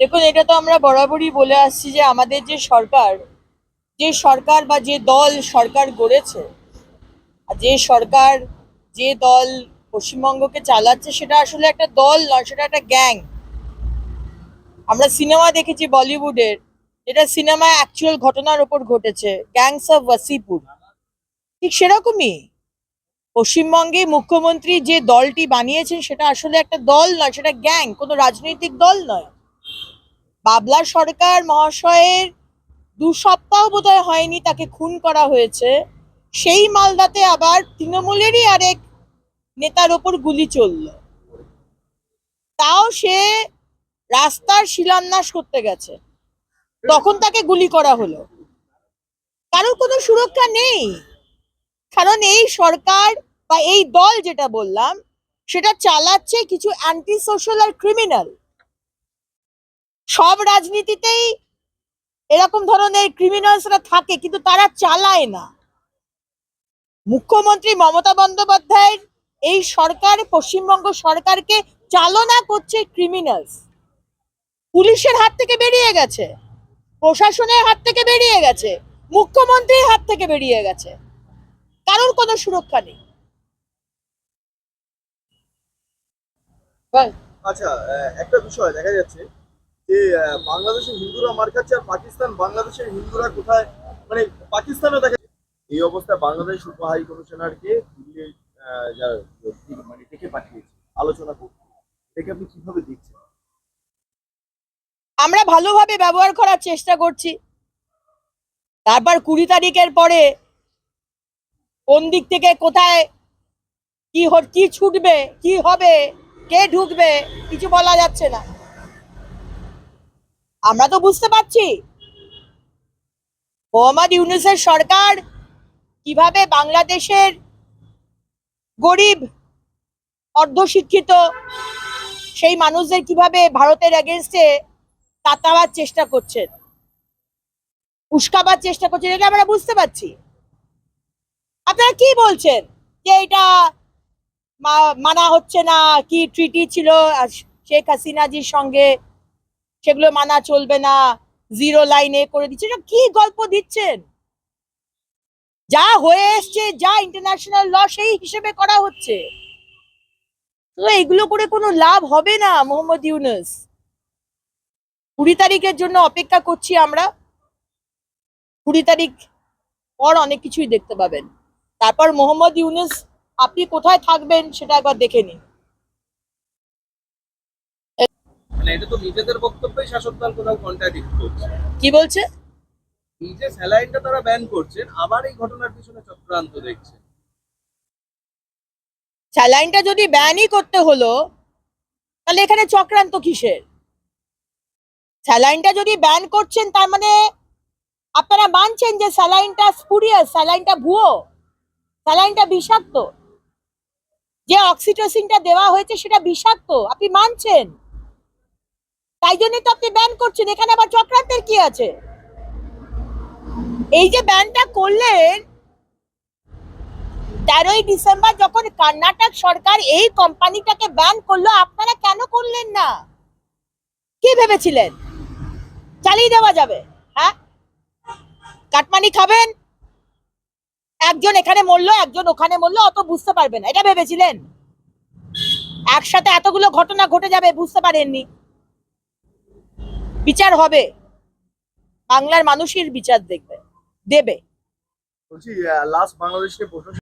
দেখুন, এটা তো আমরা বরাবরই বলে আসছি যে আমাদের যে সরকার যে সরকার বা যে দল সরকার গড়েছে যে সরকার, যে দল পশ্চিমবঙ্গকে চালাচ্ছে, সেটা আসলে একটা দল নয়, সেটা একটা গ্যাং। আমরা সিনেমা দেখেছি বলিউডের যেটা সিনেমা অ্যাকচুয়াল ঘটনার ওপর ঘটেছে গ্যাংস অফ ওয়াসিপুর ঠিক সেরকমই। পশ্চিমবঙ্গে মুখ্যমন্ত্রী যে দলটি বানিয়েছেন, সেটা আসলে একটা দল নয়, সেটা গ্যাং, কোনো রাজনৈতিক দল নয়। বাবলা সরকার মহাশয়ের দু সপ্তাহ বোধহয় হয়নি তাকে খুন করা হয়েছে। সেই মালদাতে আবার তৃণমূলেরই আরেক নেতার ওপর গুলি চলল। তাও সে রাস্তার শিলান্যাস করতে গেছে। তখন তাকে গুলি করা হলো। কারোর কোনো সুরক্ষা নেই। কারণ এই সরকার বা এই দল যেটা বললাম, সেটা চালাচ্ছে কিছু অ্যান্টি সোশ্যাল আর ক্রিমিনাল সব রাজনীতিতেই এরকম ধরনের ক্রিমিনালসরা থাকে, কিন্তু তারা চালায় না। মুখ্যমন্ত্রী মমতা বন্দ্যোপাধ্যায়ের এই সরকার, পশ্চিমবঙ্গ সরকারকে চালনা করছে ক্রিমিনালস পুলিশের হাত থেকে বেরিয়ে গেছে। প্রশাসনের হাত থেকে বেরিয়ে গেছে, মুখ্যমন্ত্রীর হাত থেকে বেরিয়ে গেছে। কারোর কোনো সুরক্ষা নেই। আচ্ছা একটা বিষয় দেখা যাচ্ছে যে বাংলাদেশের হিন্দুরা মার খাচ্ছে আর পাকিস্তান বাংলাদেশের হিন্দুরা কোথায় মানে পাকিস্তানও দেখা এই অবস্থায় বাংলাদেশ উপ হাই কমিশনারকে দিল্লি মানে ডেকে পাঠিয়েছে, আলোচনা করতে। এটাকে আপনি কীভাবে দেখছেন? আমরা ভালোভাবে ব্যবহার করার চেষ্টা করছি। তারপর কুড়ি তারিখের পরে কোন দিক থেকে কোথায় কি কি ছুটবে, কি হবে, কে ঢুকবে কিছু বলা যাচ্ছে না। আমরা তো বুঝতে পারছি। মোহাম্মদ ইউনুসের সরকার কীভাবে বাংলাদেশের গরিব, অর্ধশিক্ষিত সেই মানুষদের কীভাবে ভারতের এগেনস্টে তাতাবার চেষ্টা করছেন। উস্কাবার চেষ্টা করছেন, এটা আমরা বুঝতে পারছি। আপনারা কি বলছেন যে এটা মানা হচ্ছে না? কি ট্রিটি ছিল? শেখ হাসিনাজির সঙ্গে সেগুলো মানা চলবে না? জিরো লাইনে করে দিচ্ছে কি গল্প দিচ্ছেন? যা হয়ে এসছে, যা ইন্টারন্যাশনাল ল সেই হিসেবে করা হচ্ছে। তো এগুলো করে কোনো লাভ হবে না, মোহাম্মদ ইউনুস? কুড়ি তারিখের জন্য অপেক্ষা করছি আমরা। কুড়ি তারিখ পর অনেক কিছুই দেখতে পাবেন। তারপর মোহাম্মদ ইউনুস আপনি কোথায় থাকবেন সেটা একবার দেখে নিন। মানে এটা তো নিজেদের বক্তব্যই শাসক দল কোথাও কন্ট্রাডিক্ট করছে কি বলছে? স্যালাইনটা তারা ব্যান করছেন আবার এই ঘটনার পিছনে চক্রান্ত দেখছেন। স্যালাইনটা যদি ব্যানই করতে হলো তাহলে এখানে চক্রান্ত কিসের? স্যালাইনটা যদি ব্যান করছেন, তার মানে আপনারা মানছেন যে স্যালাইনটা স্পুরিয়াস, স্যালাইনটা ভুয়ো, স্যালাইনটা বিষাক্ত। যে অক্সিটোসিনটা দেওয়া হয়েছে সেটা বিষাক্ত, আপনি মানছেন। তাই জন্যই তো আপনি ব্যান করছেন। এখানে আবার চক্রান্তের কি আছে? এই যে ব্যানটা করলেন, তেরোই ডিসেম্বর যখন কর্ণাটক সরকার এই কোম্পানিটাকে ব্যান করল, আপনারা কেন করলেন না? কি ভেবেছিলেন? চালিয়ে দেওয়া যাবে হ্যাঁ? কাটমানি খাবেন, একজন এখানে মরলো, একজন ওখানে মরলো, অত বুঝতে পারবেন এটা ভেবেছিলেন? একসাথে এতগুলো ঘটনা ঘটে যাবে, বুঝতে পারেননি। বিচার হবে। বাংলার মানুষের বিচার দেখবে, দেবে। বলছি লাস্ট বাংলাদেশকে প্রশাসন